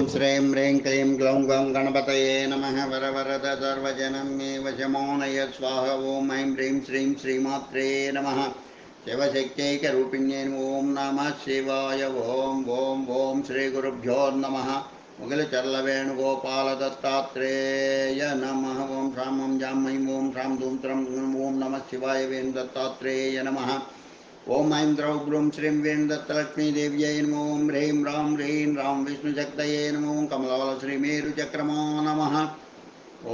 श्रीं ह्रीं क्लीं ग्लौं गौं गणपतये नमः वरवरद सर्वजनं मे वशमो स्वाहा ॐ ऐं ह्रीं श्रीं श्रीमात्रे नमः शिवशक्त्यैकरूपिण्ये ॐ नमः शिवाय ॐ ॐ ॐ श्रीगुरुभ्यो नमः मुगिलचल्लवेणुगोपालदत्तात्रेय नमः ॐ श्रां ॐ जां ऐं ॐ श्रां धूं त्रं ॐ नमः शिवाय वेणुदत्तात्रेय नमः ओम ऐं द्रौ ग्रूं श्रीं वीं दत्तलक्ष्मीदेव्यै नमो ह्रीं रां ह्रीं रां विष्णुशक्तये नमो कमलवल श्रीमेरुचक्रमो नमः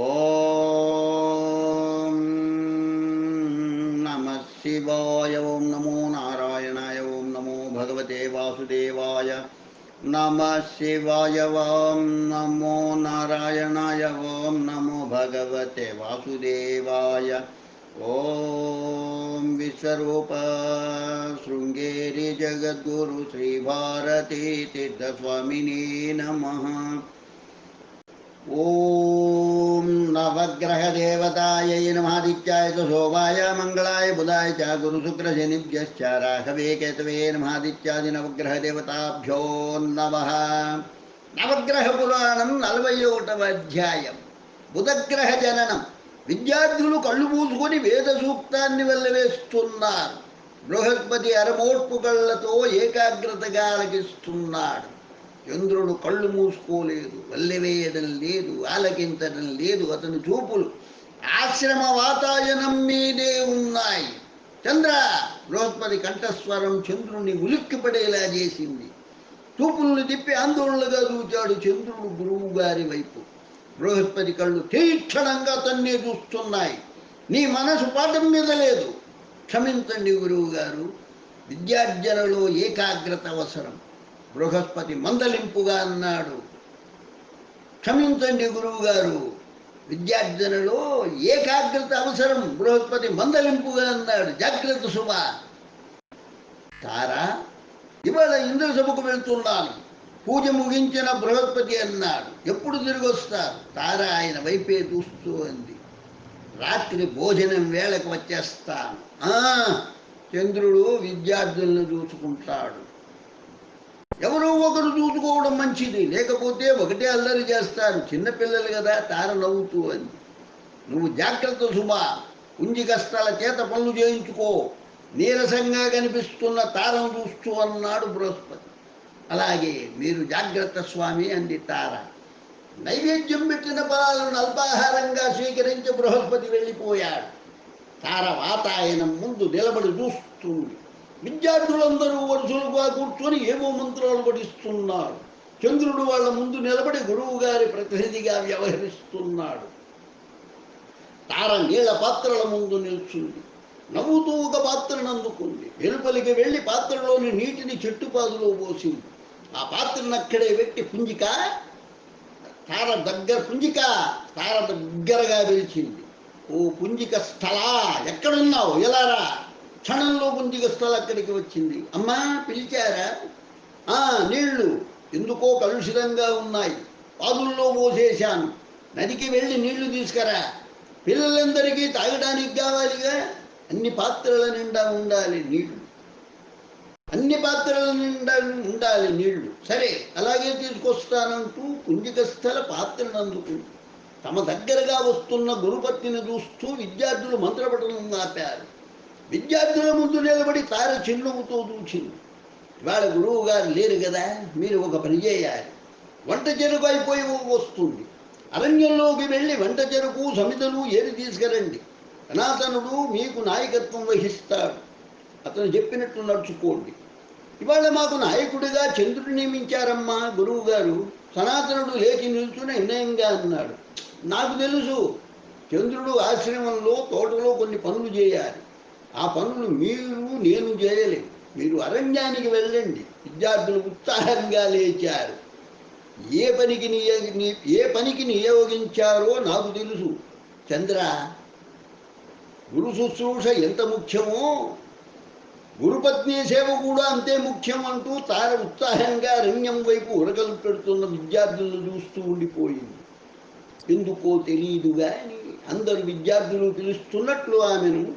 ॐ नमः शिवाय ओं नमो नारायणाय ओं नमो भगवते वासुदेवाय नम शिवाय ॐ नमो नारायणाय ओं नमो भगवते वासुदेवाय ॐ विश्वरूपा शृङ्गेरि जगद्गुरु श्रीभारती तीर्थस्वामिनी नमः। ॐ नवग्रहदेवतायै नमादित्याय शोभाय मङ्गलाय बुधाय च गुरुशुक्रशनिभ्यश्च राघवे केतवे नमादित्यादिनवग्रहदेवताभ्यो नमः। नवग्रहपुराणं नलवयोटव अध्यायं बुधग्रहजननम् విద్యార్థులు కళ్ళు మూసుకొని వేద సూక్తాన్ని వెళ్ళవేస్తున్నారు బృహస్పతి అరమోట్పు కళ్ళతో ఏకాగ్రతగా ఆలకిస్తున్నాడు చంద్రుడు కళ్ళు మూసుకోలేదు వల్లెవేయడం లేదు ఆలకించడం లేదు అతని చూపులు ఆశ్రమ వాతాయనం మీదే ఉన్నాయి. చంద్ర బృహస్పతి కంఠస్వరం చంద్రుణ్ణి ఉలిక్కిపడేలా చేసింది. చూపుల్ని తిప్పి ఆందోళనగా చూచాడు చంద్రుడు గురువు గారి వైపు. బృహస్పతి కళ్ళు తీక్షణంగా తన్నే చూస్తున్నాయి. నీ మనసు పాఠం మీద లేదు. క్షమించండి గురువు గారు విద్యార్జనలో ఏకాగ్రత అవసరం. బృహస్పతి మందలింపుగా అన్నాడు. క్షమించండి గురువు గారు విద్యార్జనలో ఏకాగ్రత అవసరం. బృహస్పతి మందలింపుగా అన్నాడు. జాగ్రత్త శుభ తారా ఇవాళ ఇంద్ర సభకు వెళ్తున్నాను. పూజ ముగించిన బృహస్పతి అన్నాడు ఎప్పుడు తిరిగి వస్తారు తార ఆయన వైపే చూస్తూ అంది రాత్రి భోజనం వేళకు వచ్చేస్తాను. ఆ, చంద్రుడు విద్యార్థులను చూసుకుంటాడు. ఎవరో ఒకరు చూసుకోవడం మంచిది లేకపోతే ఒకటే అల్లరి చేస్తారు. చిన్నపిల్లలు కదా తార నవ్వుతూ అంది నువ్వు జాగ్రత్త సుమా కుంజి కష్టాల చేత పనులు చేయించుకో. నీరసంగా కనిపిస్తున్న తారం చూస్తూ అన్నాడు బృహస్పతి. అలాగే మీరు జాగ్రత్త స్వామి అంది తార నైవేద్యం పెట్టిన ఫలాలను అల్పాహారంగా స్వీకరించి బృహస్పతి వెళ్ళిపోయాడు. తార వాతాయనం ముందు నిలబడి చూస్తుంది. విద్యార్థులందరూ వరుసలుగా కూర్చొని ఏవో మంత్రాలు పఠిస్తున్నారు. చంద్రుడు వాళ్ళ ముందు నిలబడి గురువు గారి ప్రతినిధిగా వ్యవహరిస్తున్నాడు. తార నీళ్ళ పాత్రల ముందు నిల్చుంది. నవ్వుతూ ఒక పాత్రను అందుకుంది. వెలుపలికి వెళ్ళి పాత్రలోని నీటిని చెట్టుపాదులో పోసింది. ఆ పాత్రను అక్కడే పెట్టి పుంజిక తార దగ్గర పుంజిక తార దగ్గరగా పిలిచింది. ఓ పుంజిక స్థలా ఎక్కడున్నావు? ఎలారా క్షణంలో పుంజిక స్థల అక్కడికి వచ్చింది. అమ్మా పిలిచారా? ఆ నీళ్ళు ఎందుకో కలుషితంగా ఉన్నాయి. పాదుల్లో పోసేశాను నదికి వెళ్ళి నీళ్ళు తీసుకురా. పిల్లలందరికీ తాగడానికి కావాలిగా. అన్ని పాత్రల నిండా ఉండాలి నీళ్ళు అన్ని పాత్రల నిండా ఉండాలి నీళ్ళు. సరే అలాగే తీసుకొస్తానంటూ పుంజిక స్థల పాత్రను తమ దగ్గరగా వస్తున్న గురుపత్తిని చూస్తూ విద్యార్థులు మంత్రపఠనం ఆపారు. విద్యార్థుల ముందు నిలబడి తార చిరునవ్వుతో చూచింది. ఇవాళ గురువు గారు లేరు కదా మీరు ఒక పని చేయాలి. వంట చెరుకు అయిపోయి వస్తుంది. అరణ్యంలోకి వెళ్ళి వంట చెరుకు సమితలు ఏరి తీసుకురండి. సనాతనుడు మీకు నాయకత్వం వహిస్తాడు. అతను చెప్పినట్లు నడుచుకోండి. ఇవాళ మాకు నాయకుడిగా చంద్రుడు నియమించారమ్మా గురువు గారు సనాతనుడు లేచి నిల్చుని నిర్ణయంగా అన్నాడు. నాకు తెలుసు చంద్రుడు ఆశ్రమంలో తోటలో కొన్ని పనులు చేయాలి. ఆ పనులు మీరు నేను చేయలేదు మీరు అరణ్యానికి వెళ్ళండి. విద్యార్థులు ఉత్సాహంగా లేచారు. ఏ పనికి నియ ఏ పనికి నియోగించారో నాకు తెలుసు. చంద్ర గురు శుశ్రూష ఎంత ముఖ్యమో గురుపత్ని సేవ కూడా అంతే ముఖ్యం అంటూ తార ఉత్సాహంగా అరణ్యం వైపు ఉరగలు పెడుతున్న విద్యార్థులను చూస్తూ ఉండిపోయింది. ఎందుకో తెలియదు కానీ అందరు విద్యార్థులు పిలుస్తున్నట్లు ఆమెను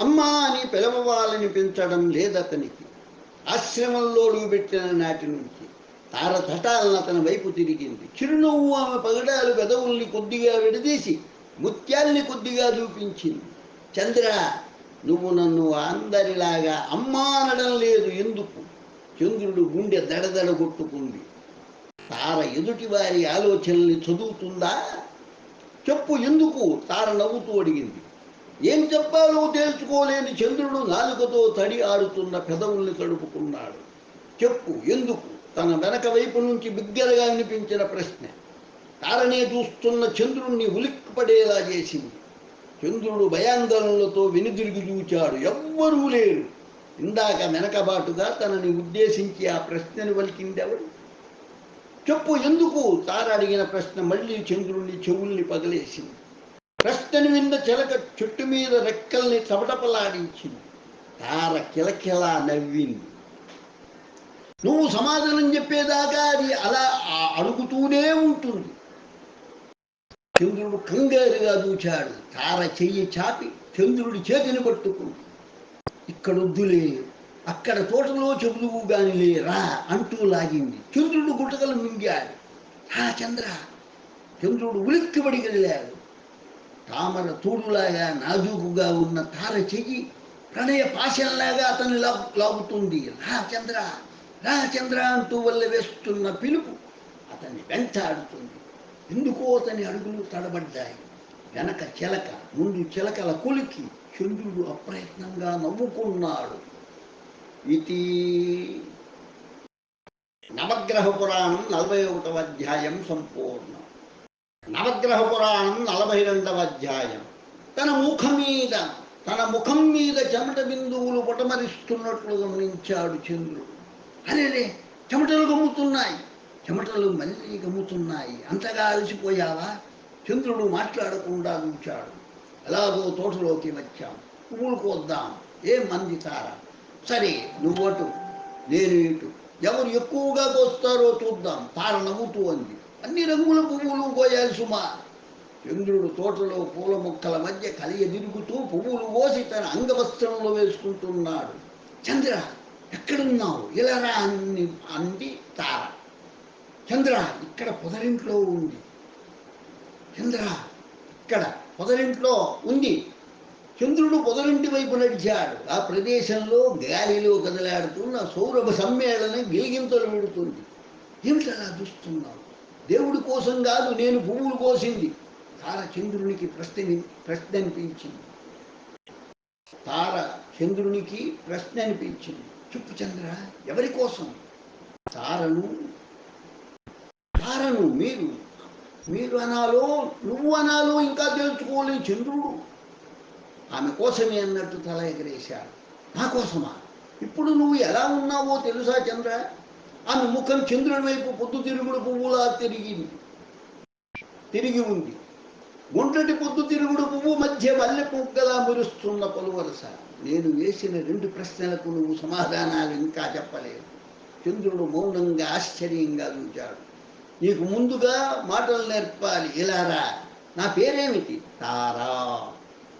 అమ్మా అని పిలవాలని పెంచడం లేదతనికి ఆశ్రమంలో పెట్టిన నాటి నుంచి తార తటాలను అతని వైపు తిరిగింది. చిరునవ్వు ఆమె పగడాలు పెదవుల్ని కొద్దిగా విడదీసి ముత్యాల్ని కొద్దిగా చూపించింది. చంద్ర నువ్వు నన్ను అందరిలాగా అమ్మా అనడం లేదు ఎందుకు? చంద్రుడు గుండె దడదడ కొట్టుకుంది. తార ఎదుటి వారి ఆలోచనల్ని చదువుతుందా? చెప్పు ఎందుకు? తార నవ్వుతూ అడిగింది. ఏం చెప్పాలో తేల్చుకోలేని చంద్రుడు నాలుకతో తడి ఆడుతున్న పెదవుల్ని తడుపుకున్నాడు. చెప్పు ఎందుకు? తన వెనక వైపు నుంచి బిగ్గరగా అనిపించిన ప్రశ్న. తారనే చూస్తున్న చంద్రుణ్ణి ఉలిక్కిపడేలా చేసింది. చంద్రుడు భయాందోళనలతో వెనుదిరిగి చూచాడు. ఎవ్వరూ లేరు. ఇందాక వెనకబాటుగా తనని ఉద్దేశించి ఆ ప్రశ్నను వలికిందెవడు చెప్పు ఎందుకు? తార అడిగిన ప్రశ్న మళ్ళీ చంద్రుణ్ణి చెవుల్ని పగలేసింది. ప్రశ్నను విన్న చిలక చెట్టు మీద రెక్కల్ని తపటపలాడించింది తార కిలకిలా నవ్వింది. నువ్వు సమాధానం చెప్పేదాకా అది అలా అడుగుతూనే ఉంటుంది. చంద్రుడు కంగారుగా దూచాడు. తార చెయ్యి చాపి చంద్రుడి చేతిని పట్టుకుంది ఇక్కడొద్దులే అక్కడ తోటలో చెబుదువు గానిలే రా అంటూ లాగింది. చంద్రుడు గుట్టకలు మింగాడు. రా చంద్ర చంద్రుడు ఉలిక్కిబడి వెళ్ళాడు. తామర తూడులాగా నాజూకుగా ఉన్న తార చెయ్యి ప్రణయ పాశంలాగా అతన్ని లాగు లాగుతుంది. రా చంద్ర రా చంద్ర అంటూ వల్ల వేస్తున్న పిలుపు అతన్ని వెంటాడుతుంది. ఎందుకో అతని అడుగులు తడబడ్డాయి. వెనక చిలక ముందు చిలకల కొలికి చంద్రుడు అప్రయత్నంగా నవ్వుకున్నాడు. ఇది నవగ్రహ పురాణం నలభై ఒకటవ అధ్యాయం సంపూర్ణం. నవగ్రహ పురాణం నలభై రెండవ అధ్యాయం. తన ముఖం మీద తన ముఖం మీద చెమట బిందువులు పొటమరిస్తున్నట్లు గమనించాడు చంద్రుడు. అరేరే చెమటలు గమ్ముతున్నాయి. చెమటలు మళ్ళీ గమ్ముతున్నాయి. అంతగా అలసిపోయావా? చంద్రుడు మాట్లాడకుండా ఉంచాడు ఎలాగో తోటలోకి వచ్చాం. పువ్వులు కోద్దాం ఏం మంది తార? సరే నువ్వటు నేను ఇటు. ఎవరు ఎక్కువగా కోస్తారో చూద్దాం. తార నవ్వుతూ అంది. అన్ని రంగుల పువ్వులు కోయాలి సుమా. చంద్రుడు తోటలో పూల మొక్కల మధ్య కలియ తిరుగుతూ పువ్వులు కోసి తన అంగవస్త్రంలో వేసుకుంటున్నాడు. చంద్ర ఎక్కడున్నావు? ఇలా రా అంది తార. చంద్ర ఇక్కడ పొదరింట్లో ఉంది. చంద్ర ఇక్కడ పొదరింట్లో ఉంది. చంద్రుడు పొదరింటి వైపు నడిచాడు. ఆ ప్రదేశంలో గాలిలో కదలాడుతున్న సౌరభ సమ్మేళనం గిలిగింతలు పెడుతుంది. ఏమిటి అలా చూస్తున్నావు. దేవుడి కోసం కాదు నేను పువ్వులు కోసింది. తార చంద్రునికి ప్రశ్న ప్రశ్న అనిపించింది తార చంద్రునికి ప్రశ్న అనిపించింది చెప్పు చంద్ర ఎవరి కోసం? తారను తారను మీరు. మీరు అనాలో నువ్వు అనాలో ఇంకా తెలుసుకోలేని చంద్రుడు. ఆమె కోసమే అన్నట్టు తల ఎగరేశాడు నా కోసమా? ఇప్పుడు నువ్వు ఎలా ఉన్నావో తెలుసా చంద్ర? ఆమె ముఖం చంద్రుడి వైపు పొద్దు తిరుగుడు పువ్వులా తిరిగింది. తిరిగి ఉంది. గుండ్రటి పొద్దు తిరుగుడు పువ్వు మధ్య మల్లె పుగ్గలా మెరుస్తున్న పలువరస. నేను వేసిన రెండు ప్రశ్నలకు నువ్వు సమాధానాలు ఇంకా చెప్పలేదు. చంద్రుడు మౌనంగా ఆశ్చర్యంగా చూచాడు. నీకు ముందుగా మాటలు నేర్పాలి. ఇలా రా. నా పేరేమిటి? తారా.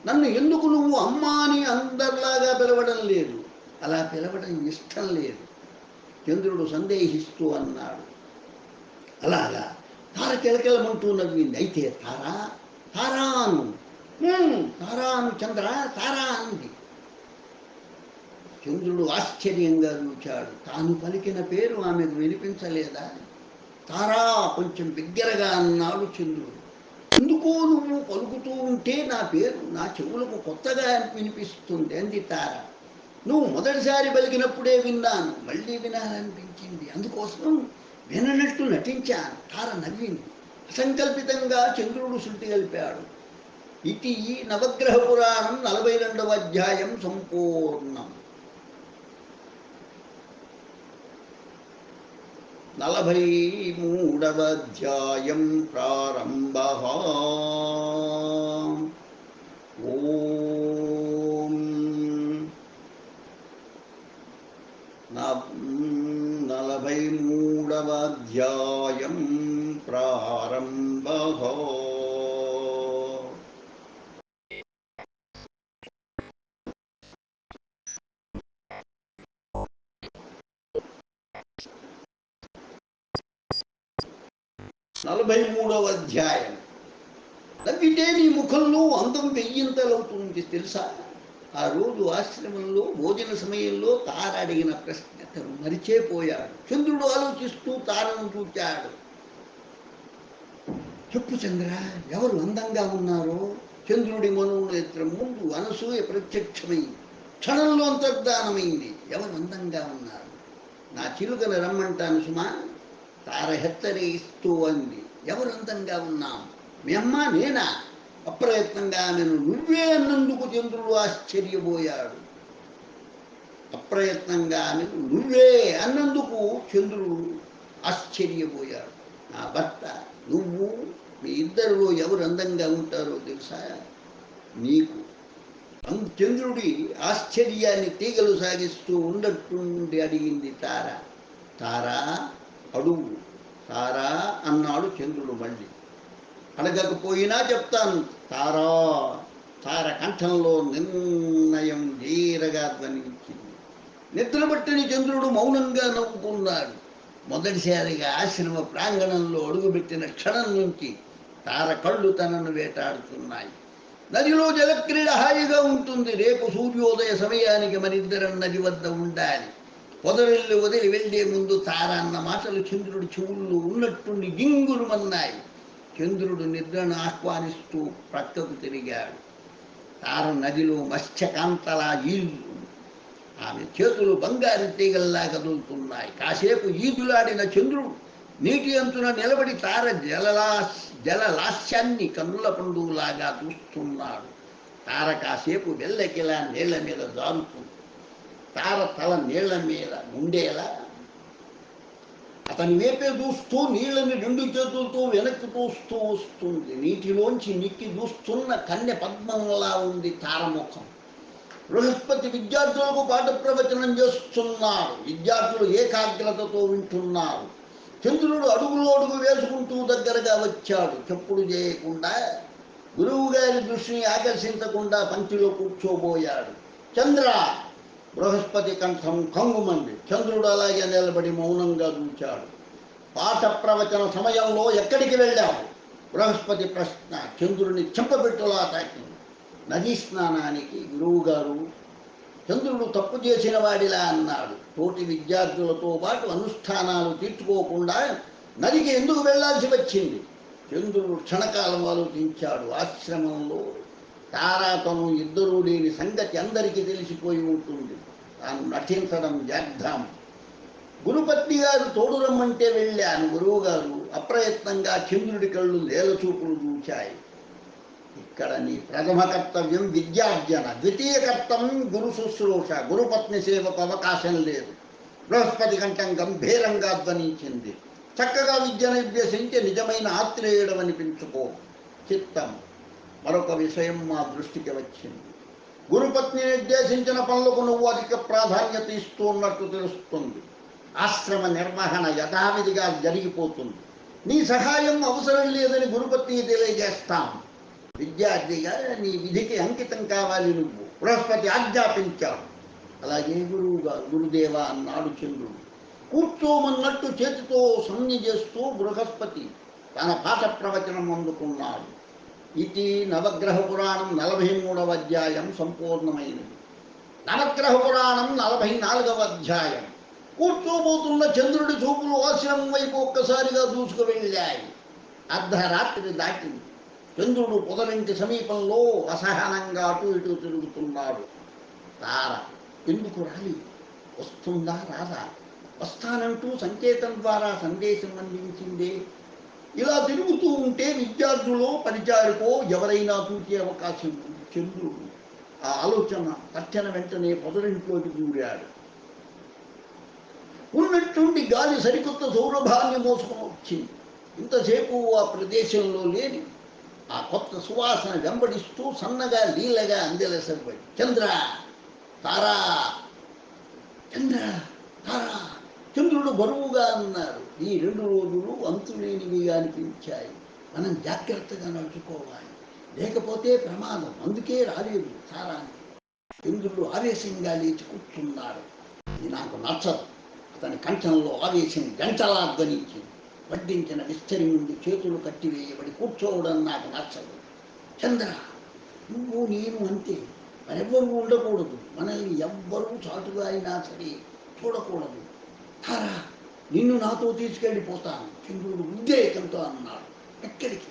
నన్ను ఎందుకు నువ్వు అమ్మ అని అందరిలాగా పిలవడం లేదు. అలా పిలవడం ఇష్టం లేదు. చంద్రుడు సందేహిస్తూ అన్నాడు. అలాగా తార కిలకిలమంటూ నవ్వింది. అయితే తారా తారాను. తారాను చంద్ర తారా అంది. చంద్రుడు ఆశ్చర్యంగా చూచాడు. తాను పలికిన పేరు ఆమెకు వినిపించలేదా? తారా కొంచెం బిగ్గరగా అన్నాడు చంద్రుడు. ఎందుకో నువ్వు పలుకుతూ ఉంటే నా పేరు నా చెవులకు కొత్తగా వినిపిస్తుంది అంది తార. నువ్వు మొదటిసారి పలికినప్పుడే విన్నాను మళ్ళీ వినాలనిపించింది. అందుకోసం విననట్టు నటించాను తార నవ్వింది. అసంకల్పితంగా చంద్రుడు శృతి కలిపాడు. ఇది నవగ్రహ పురాణం నలభై రెండవ అధ్యాయం సంపూర్ణం. నలభై మూడవ అధ్యాయం ప్రారంభ. ఓం నవ్- నలభై మూడవ అధ్యాయం ప్రారంభ. తెలుసా? ఆ రోజు ఆశ్రమంలో భోజన సమయంలో తార అడిగిన ప్రశ్న అతను మరిచేపోయాడు. చంద్రుడు ఆలోచిస్తూ తారను చూచాడు. చెప్పు చంద్ర ఎవరు అందంగా ఉన్నారో? చంద్రుడి మనోనేత్రం ముందు అనసూయ ప్రత్యక్షమైంది క్షణంలో అంతర్ధానమైంది. ఎవరు అందంగా ఉన్నారు? నా చిలుకను రమ్మంటాను సుమా తార హెచ్చరిస్తూ అంది. ఎవరు అందంగా ఉన్నాం మీ అమ్మ నేనా? అప్రయత్నంగా ఆమెను నువ్వే అన్నందుకు చంద్రుడు ఆశ్చర్యపోయాడు. అప్రయత్నంగా ఆమెను నువ్వే అన్నందుకు చంద్రుడు ఆశ్చర్యపోయాడు. నా భర్త నువ్వు మీ ఇద్దరిలో ఎవరు అందంగా ఉంటారో తెలుసా? నీకు చంద్రుడి ఆశ్చర్యాన్ని తీగలు సాగిస్తూ ఉండట్టుండి అడిగింది తార. తారా అడుగు. తారా అన్నాడు చంద్రుడు మళ్ళీ. అడగకపోయినా చెప్తాను. తారా తార కంఠంలో నిర్ణయం ధీరగా ధ్వనించింది. నిద్రపట్టిన చంద్రుడు మౌనంగా నవ్వుకున్నాడు. మొదటిసారిగా ఆశ్రమ ప్రాంగణంలో అడుగుపెట్టిన క్షణం నుంచి తార కళ్ళు తనను వేటాడుతున్నాయి. నదిలో జలక్రీడ హాయిగా ఉంటుంది. రేపు సూర్యోదయ సమయానికి మరిద్దరం నది వద్ద ఉండాలి. పొదరిల్లు వదిలి వెళ్ళే ముందు తార అన్న మాటలు చంద్రుడి చెవుల్లో ఉన్నట్టుండి గింగురుమన్నాయి చంద్రుడు నిద్రను ఆహ్వానిస్తూ ప్రక్కకు తిరిగాడు. తార నదిలో మత్స్యకాంతలా ఈదు ఆమె చేతులు బంగారు తీగల్లా కదులుతున్నాయి. కాసేపు ఈదులాడిన చంద్రుడు నీటి అంచున నిలబడి తార జలలా జలలాస్యాన్ని కన్నుల పండుగలాగా చూస్తున్నాడు. తార కాసేపు వెళ్ళకిలా నీళ్ళ మీద జారుతుంది తార తల నీళ్ళ మీద ఉండేలా అతని వైపే చూస్తూ నీళ్ళని రెండు చేతులతో వెనక్కి తోస్తూ వస్తుంది. నీటిలోంచి నిక్కి దూస్తున్న కన్య పద్మంలా ఉంది తారముఖం. బృహస్పతి విద్యార్థులకు పాఠ ప్రవచనం చేస్తున్నారు. విద్యార్థులు ఏకాగ్రతతో వింటున్నారు. చంద్రుడు అడుగులో అడుగు వేసుకుంటూ దగ్గరగా వచ్చాడు. చెప్పుడు చేయకుండా గురువు గారి దృష్టిని ఆకర్షించకుండా పంక్తిలో కూర్చోబోయాడు. చంద్ర బృహస్పతి కంఠం కంగుమంది చంద్రుడు అలాగే నిలబడి మౌనంగా చూచాడు. పాఠ ప్రవచన సమయంలో ఎక్కడికి వెళ్ళావు బృహస్పతి ప్రశ్న చంద్రుని చెంపబెట్టులా తాకింది. నదీ స్నానానికి గురువుగారు చంద్రుడు తప్పు చేసిన వాడిలా అన్నాడు. తోటి విద్యార్థులతో పాటు అనుష్ఠానాలు తీర్చుకోకుండా నదికి ఎందుకు వెళ్ళాల్సి వచ్చింది? చంద్రుడు క్షణకాలం ఆలోచించాడు ఆశ్రమంలో. తారాతను ఇద్దరూ లేని సంగతి అందరికీ తెలిసిపోయి ఉంటుంది. తాను నటించడం వ్యర్థం గురుపత్ని గారు తోడు రమ్మంటే వెళ్ళాను. గురువు గారు అప్రయత్నంగా చంద్రుడి కళ్ళు లేలచూపులు చూచాయి. ఇక్కడ నీ ప్రథమ కర్తవ్యం విద్యార్జన. ద్వితీయ కర్తవ్యం గురు శుశ్రూష. గురుపత్ని సేవకు అవకాశం లేదు. బృహస్పతి కంఠం గంభీరంగా ధ్వనించింది. చక్కగా విద్యను అభ్యసించి నిజమైన ఆత్రేయుడమనిపించుకో. చిత్తం. మరొక విషయం మా దృష్టికి వచ్చింది. గురుపత్ని నిర్దేశించిన పనులకు నువ్వు అధిక ప్రాధాన్యత ఇస్తూన్నట్టు తెలుస్తుంది. ఆశ్రమ నిర్వహణ యథావిధిగా జరిగిపోతుంది. నీ సహాయం అవసరం లేదని గురుపత్ని తెలియజేస్తాం. విద్యార్థిగా నీ విధికి అంకితం కావాలి నువ్వు. బృహస్పతి ఆజ్ఞాపించాడు అలాగే గురువుగా గురుదేవ అన్నాడు చంద్రుడు. కూర్చోమన్నట్టు చేతితో సంజ్ఞ చేస్తూ బృహస్పతి తన పాఠ ప్రవచనం అందుకున్నాడు. ఇది నవగ్రహ పురాణం నలభై మూడవ అధ్యాయం సంపూర్ణమైనది. నవగ్రహ పురాణం నలభై నాలుగవ అధ్యాయం. కూర్చోబోతున్న చంద్రుడి చూపులు ఆశ్రమం వైపు ఒక్కసారిగా దూసుకు వెళ్ళాయి. అర్ధరాత్రి దాటింది. చంద్రుడు పొదలింటి సమీపంలో అసహనంగా అటు ఇటు తిరుగుతున్నాడు. తార ఎందుకు రాలి? వస్తుందా రాదా? వస్తానంటూ సంకేతం ద్వారా సందేశం అందించిందే ఇలా తిరుగుతూ ఉంటే విద్యార్థులు పరిచారకో ఎవరైనా చూసే అవకాశం ఉంది చంద్రుడు. ఆ ఆలోచన తక్షణ వెంటనే పొదరింట్లోకి దూరాడు. ఉన్నట్టుండి గాలి సరికొత్త సౌరభాన్ని మోసుకొని వచ్చింది. ఇంతసేపు ఆ ప్రదేశంలో లేని ఆ కొత్త సువాసన వెంబడిస్తూ సన్నగా లీలగా అందెలసరిపోయి చంద్ర తారా చంద్ర తారా. చంద్రుడు బరువుగా అన్నారు ఈ రెండు రోజులు అంతులేనివిగా అనిపించాయి మనం జాగ్రత్తగా నడుచుకోవాలి. లేకపోతే ప్రమాదం. అందుకే రాలేదు తారాని చంద్రుడు ఆవేశంగా లేచి కూర్చున్నాడు. ఇది నాకు నచ్చదు. అతని కంఠంలో ఆవేశం గంటలా ధ్వనించింది. వడ్డించిన విస్తరి నుండి చేతులు కట్టివేయబడి కూర్చోవడం నాకు నచ్చదు. చంద్ర నువ్వు నేను అంతే. మరెవ్వరూ ఉండకూడదు. మనల్ని ఎవ్వరూ చాటుగా అయినా సరే చూడకూడదు. నిన్ను నాతో తీసుకెళ్ళిపోతాను. చంద్రుడు ఉద్రేకంతో అన్నాడు. ఎక్కడికి?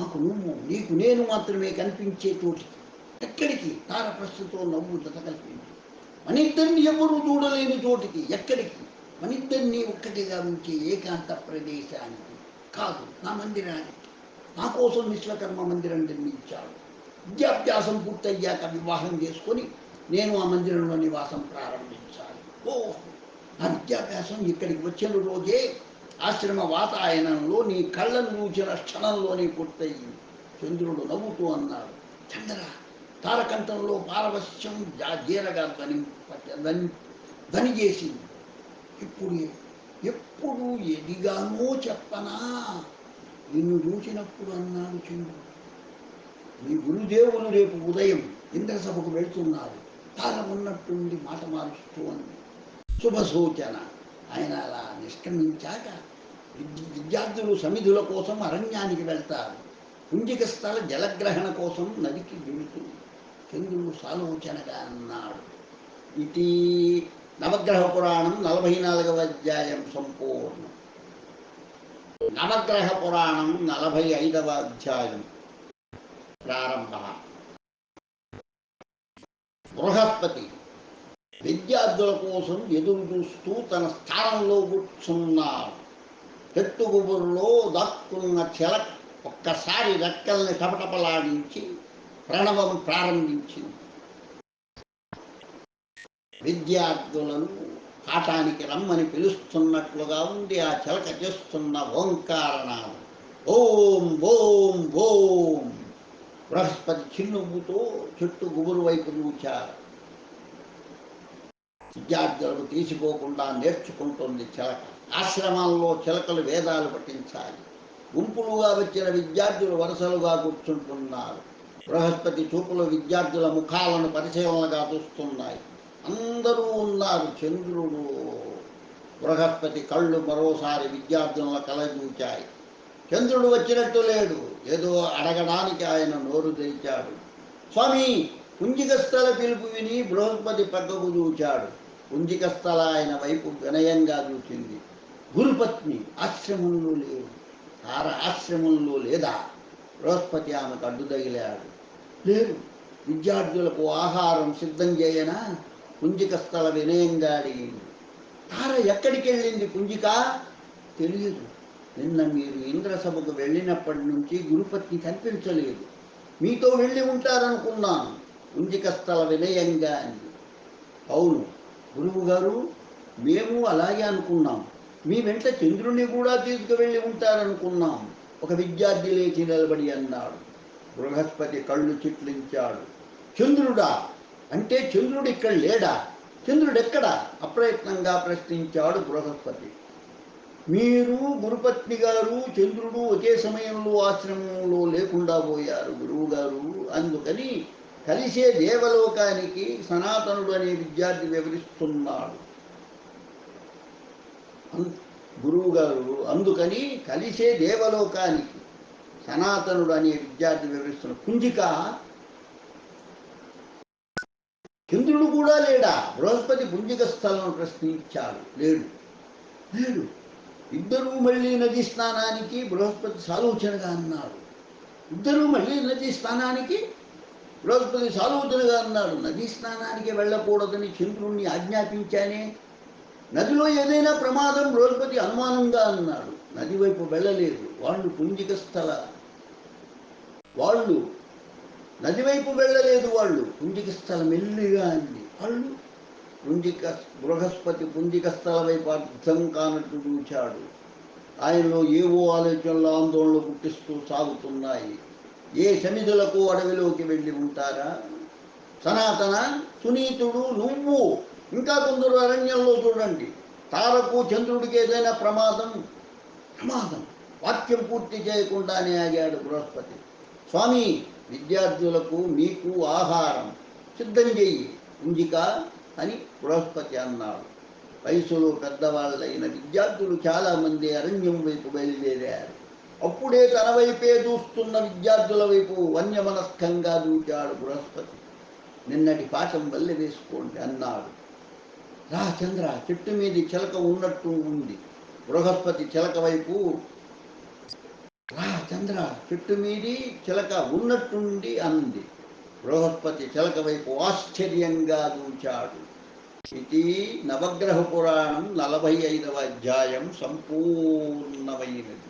నాకు నువ్వు నీకు నేను మాత్రమే కనిపించే చోటికి. ఎక్కడికి? తార ప్రస్తుతం నవ్వు జత కల్పించి మనిద్దరిని ఎవరూ చూడలేని చోటికి. ఎక్కడికి? మనిద్దరిని ఒక్కటిగా ఉంచే ఏకాంత ప్రదేశానికి. కాదు నా మందిరానికి. నా కోసం విశ్వకర్మ మందిరం నిర్మించాడు విద్యాభ్యాసం పూర్తయ్యాక వివాహం చేసుకొని నేను ఆ మందిరంలో నివాసం ప్రారంభించాలి. ఓ విద్యాభ్యాసం ఇక్కడికి వచ్చిన రోజే ఆశ్రమ వాతాయనంలో నీ కళ్ళను చూచిన క్షణంలోనే పూర్తయింది. చంద్రుడు నవ్వుతూ అన్నాడు చంద్ర తారకంఠంలో పారవశ్యం జీరగా ధని ధని చేసింది. ఇప్పుడు ఎప్పుడు ఎదిగానో చెప్పనా? నిన్ను చూసినప్పుడు అన్నాడు చంద్రుడు. నీ గురుదేవులు రేపు ఉదయం ఇంద్రసభకు వెళ్తున్నారు తార ఉన్నట్టుండి మాట మారుస్తూ ఉంది శుభ సూచన ఆయన అలా నిష్క్రమించాక విద్యార్థులు సమిధుల కోసం అరణ్యానికి వెళ్తారు. కుంజిక స్థల జలగ్రహణ కోసం నదికి వెళుతుంది. చంద్రుడు సాలోచనగా అన్నాడు. ఇది నవగ్రహ పురాణం నలభై నాలుగవ అధ్యాయం సంపూర్ణం. నవగ్రహ పురాణం నలభై ఐదవ అధ్యాయం ప్రారంభ. బృహస్పతి విద్యార్థుల కోసం ఎదురు చూస్తూ తన స్థానంలో కూర్చున్నాడు. చెట్టు గుబురులో దాక్కున్న చెల ఒక్కసారి రెక్కల్ని టపటపలాడించి ప్రణవం ప్రారంభించింది. విద్యార్థులను పాఠానికి రమ్మని పిలుస్తున్నట్లుగా ఉంది ఆ చిలక చేస్తున్న ఓంకారణాలు ఓం ఓం ఓం. బృహస్పతి చిన్నువ్వుతో చెట్టు గుబురు వైపు చూచారు. విద్యార్థులకు తీసిపోకుండా నేర్చుకుంటుంది చిలక. ఆశ్రమాల్లో చిలకలు వేదాలు పఠించాలి. గుంపులుగా వచ్చిన విద్యార్థులు వరుసలుగా కూర్చుంటున్నారు. బృహస్పతి చూపులు విద్యార్థుల ముఖాలను పరిశీలనగా చూస్తున్నాయి. అందరూ ఉన్నారు చంద్రుడు. బృహస్పతి కళ్ళు మరోసారి విద్యార్థుల కలజూచాయి చంద్రుడు వచ్చినట్టు లేడు. ఏదో అడగడానికి ఆయన నోరు తెరిచాడు. స్వామి కుంజికస్థల పిలుపు విని బృహస్పతి పక్కకు చూచాడు కుంజికస్థల ఆయన వైపు వినయంగా చూసింది గురుపత్ని ఆశ్రమంలో లేవు తార ఆశ్రమంలో లేదా? బృహస్పతి ఆమెకు అడ్డు తగిలాడు. లేదు విద్యార్థులకు ఆహారం సిద్ధం చేయనా? పుంజిక స్థల వినయంగా అడిగింది. తార ఎక్కడికి వెళ్ళింది పుంజిక? తెలియదు. నిన్న మీరు ఇంద్రసభకు వెళ్ళినప్పటి నుంచి గురుపత్ని కనిపించలేదు. మీతో వెళ్ళి ఉంటారనుకున్నాను. పుంజిక స్థల వినయంగా అంది. అవును. గురువు గారు మేము అలాగే అనుకున్నాం. మీ వెంట చంద్రుని కూడా తీసుకువెళ్ళి ఉంటారనుకున్నాం. ఒక విద్యార్థి లేచి నిలబడి అన్నాడు. బృహస్పతి కళ్ళు చిట్లించాడు. చంద్రుడా అంటే చంద్రుడు ఇక్కడ లేడా? చంద్రుడు ఎక్కడా అప్రయత్నంగా ప్రశ్నించాడు బృహస్పతి. మీరు గురుపత్ని గారు చంద్రుడు ఒకే సమయంలో ఆశ్రమంలో లేకుండా పోయారు గురువు గారు. అందుకని కలిసే దేవలోకానికి సనాతనుడు అనే విద్యార్థి వివరిస్తున్నాడు. అం- గురువు గారు అందుకని కలిసే దేవలోకానికి సనాతనుడు అనే విద్యార్థి వివరిస్తున్న కుంజిక చంద్రుడు కూడా లేడా? బృహస్పతి పుంజిక స్థలం ప్రశ్నించాడు. లేడు. లేడు. ఇద్దరూ మళ్ళీ నది స్నానానికి బృహస్పతి సాలోచనగా అన్నాడు. ఇద్దరూ మళ్ళీ నది స్నానానికి బృహస్పతి సాలోచనగా అన్నాడు నదీ స్నానానికి వెళ్ళకూడదని చంద్రుణ్ణి ఆజ్ఞాపించానే? నదిలో ఏదైనా ప్రమాదం బృహస్పతి అనుమానంగా అన్నాడు. నది వైపు వెళ్ళలేదు. వాళ్ళు పుంజిక స్థల. వాళ్ళు నది వైపు వెళ్ళలేదు వాళ్ళు. పుంజిక స్థలం మెల్లిగా అంది. వాళ్ళు పుంజిక బృహస్పతి పుంజిక స్థల వైపు అర్థం కానట్టు చూచాడు ఆయనలో ఏవో ఆలోచనలు ఆందోళనలు పుట్టిస్తూ సాగుతున్నాయి. ఏ సమిధులకు అడవిలోకి వెళ్ళి ఉంటారా? సనాతన సునీతుడు నువ్వు ఇంకా కొందరు అరణ్యంలో చూడండి. తారకు చంద్రుడికి ఏదైనా ప్రమాదం? ప్రమాదం. వాక్యం పూర్తి చేయకుండానే ఆగాడు బృహస్పతి. స్వామి విద్యార్థులకు మీకు ఆహారం. సిద్ధం చెయ్యి. ఉంజిక అని బృహస్పతి అన్నాడు. వయసులో పెద్దవాళ్ళైన విద్యార్థులు చాలామంది అరణ్యం వైపు బయలుదేరారు. అప్పుడే తన వైపే చూస్తున్న విద్యార్థుల వైపు వన్యమనస్కంగా దూచాడు బృహస్పతి. నిన్నటి పాఠం వల్లె వేసుకోండి అన్నాడు. రా చంద్ర చెట్టు మీది చిలక ఉన్నట్టు ఉంది. బృహస్పతి చిలక వైపు రా చంద్ర చెట్టు మీది చిలక ఉన్నట్టుండి అంది. బృహస్పతి చిలక వైపు ఆశ్చర్యంగా దూచాడు. ఇది నవగ్రహ పురాణం నలభై ఐదవ అధ్యాయం సంపూర్ణమైనది.